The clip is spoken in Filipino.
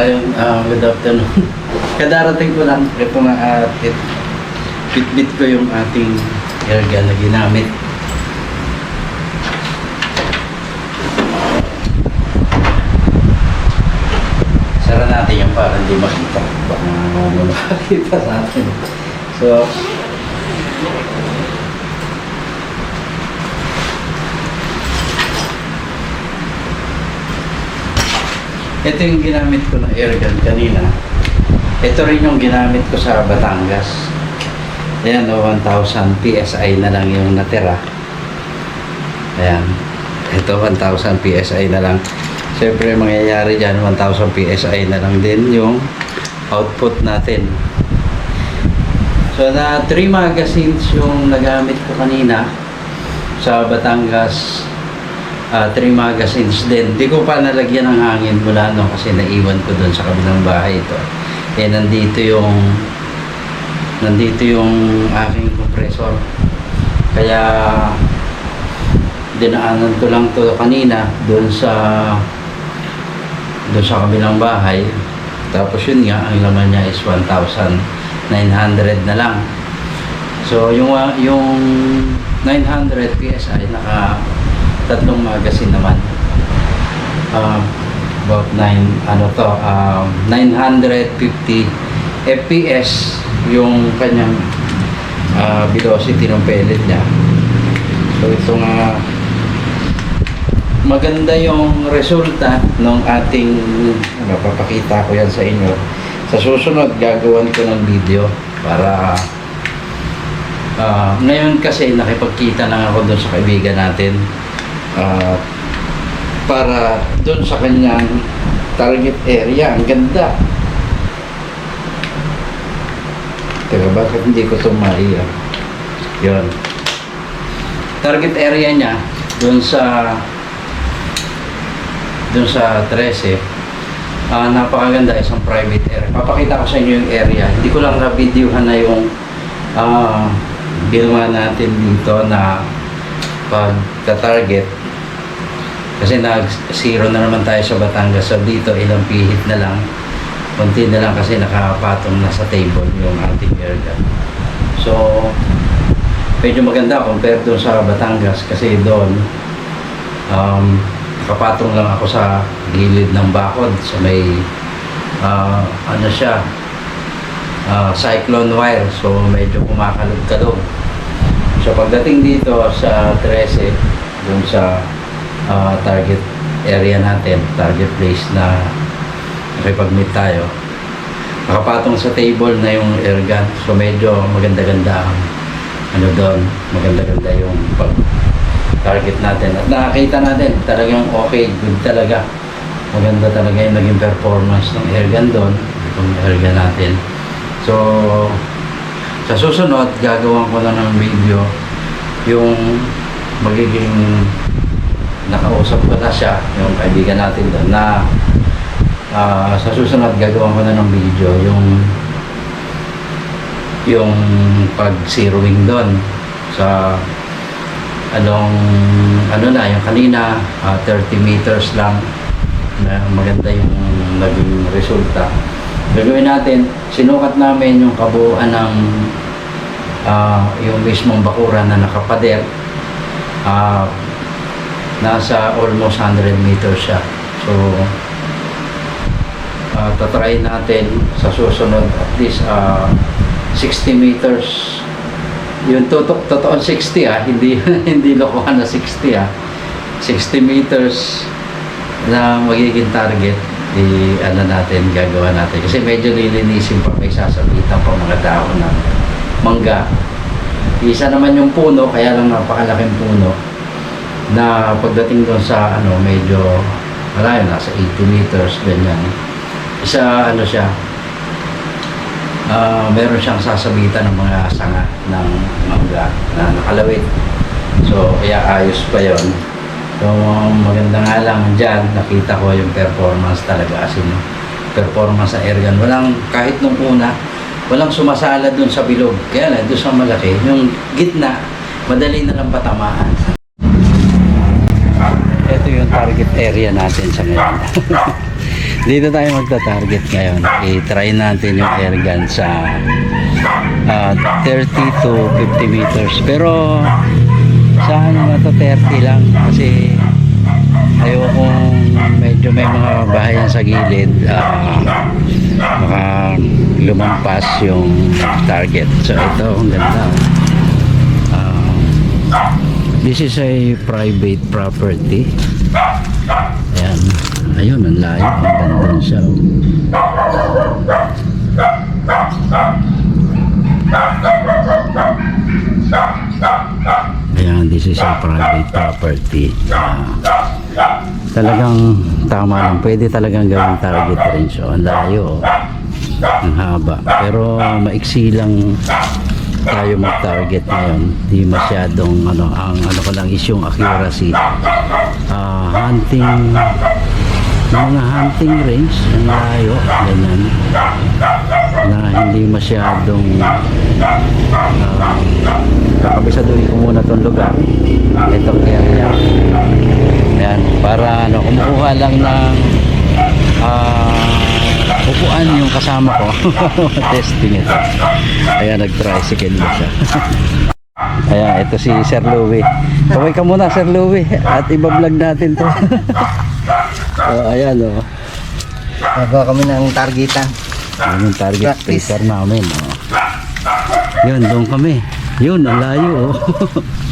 Ayun, ah, good afternoon. Kadarating ko lang, ito nga at it, bitbit ko yung ating airgun na ginamit. Sara natin yung para hindi makita. Baka makakita sa atin. So, ito yung ginamit ko ng airgun kanina. Ito rin yung ginamit ko sa Batangas. Ayan, o, 1,000 PSI na lang yung natira. Ayan. Ito, 1,000 PSI na lang. Siyempre, mangyayari dyan, 1,000 PSI na lang din yung output natin. So, na 3 magazines yung nagamit ko kanina sa Batangas. Uh, 3 magazines din. Di ko pa nalagyan ng hangin mula no kasi naiwan ko doon sa kabilang bahay ito. Eh, nandito yung nandito yung aking compressor. Kaya dinaanan ko lang to kanina doon sa doon sa kabilang bahay. Tapos yun nga, ang laman niya is 1,900 na lang. So yung yung 900 PSI naka tatlong magazine naman. Uh, about 9 ano to, um, 950 FPS yung kanyang ah, velocity ng pellet niya. So ito nga maganda yung resulta ng ating ano, papakita ko yan sa inyo. Sa susunod gagawan ko ng video para ah, ngayon kasi nakipagkita lang ako doon sa kaibigan natin Ah, para doon sa kanyang target area. Ang ganda. Teka, bakit hindi ko ito maiya? Yun. Target area niya doon sa doon sa 13 ah napakaganda isang private area papakita ko sa inyo yung area hindi ko lang na-videohan na yung ah ginawa natin dito na pagka-target kasi nag-zero na naman tayo sa Batangas. So dito ilang pihit na lang. Konti na lang kasi nakapatong na sa table yung ating airgun so medyo maganda compare doon sa Batangas kasi doon um, nakapatong lang ako sa gilid ng bakod sa may ah, ano siya ah, cyclone wire. So medyo kumakalog-kalog So pagdating dito sa 13, dun sa ah, target area natin, target place na nakipag-meet tayo, nakapatong sa table na yung airgun. So medyo maganda-ganda ang ano doon, maganda-ganda yung pag target natin. At nakakita natin, talagang okay, good talaga. Maganda talaga yung naging performance ng airgun doon, itong airgun natin. So, sa susunod, gagawan ko na ng video yung magiging nakausap ko na siya, yung kaibigan natin doon, na ah, sa susunod gagawan ko na ng video yung yung pag-zeroing doon sa anong ano na yung kanina ah, 30 meters lang na maganda yung naging resulta gagawin natin sinukat namin yung kabuuan ng ah, yung mismong bakuran na nakapader. Ah, nasa almost 100 meters siya. So uh, tatry natin sa susunod at least ah, 60 meters. Yung totoo totoo 60 ah hindi hindi lokohan na 60 ah. 60 meters na magiging target di ano natin gagawa natin. Kasi medyo lilinisin pa may sasabitan pa mga dahon ng mangga. Isa naman yung puno kaya lang napakalaking puno na pagdating doon sa ano medyo malayo nasa 80 meters ganyan. Isa ano siya ah meron siyang sasabitan ng mga sanga ng mangga na nakalawit. So kaya ayos pa yon so maganda nga lang dyan nakita ko yung performance talaga. As in performance sa airgun walang kahit nung una walang sumasala dun sa bilog. Kaya lang doon sa malaki yung gitna madali na lang patamaan. Ito yung target area natin sa ngayon. Dito tayo magta-target ngayon. I-try natin yung air gun sa ah, 30 to 50 meters. Pero sa ano na to 30 lang kasi ayokong medyo may mga bahayan sa gilid ah, baka lumampas yung target. So ito ang ganda. Ah, this is a private property. Ayan. Ayun, ang layo. Ang ganda siya. oh. Ayan, this is a private property. Ah, talagang tama lang. Pwede talagang gawing target range. Oh, ang layo. oh. Ang haba. Pero maiksi lang tayo mag-target ngayon. Di masyadong ano, ang ano ko lang is yung accuracy. Ah, hunting mga hunting range ang layo ganyan hindi masyadong uh, kakabisaduhin ko muna itong lugar itong area Ayan, para ano, kumukuha lang ng ah, upuan yung kasama ko testing ito ayan nag-tricycle na siya Ayan, ito si Sir Louie. Kaway ka muna, Sir Louie. At ibablog natin to. oh, ayan, oh. Nagawa kami ng targetan. Yan yung target Practice. paper namin. Oh. Yun, doon kami. Yun, ang layo. Oh.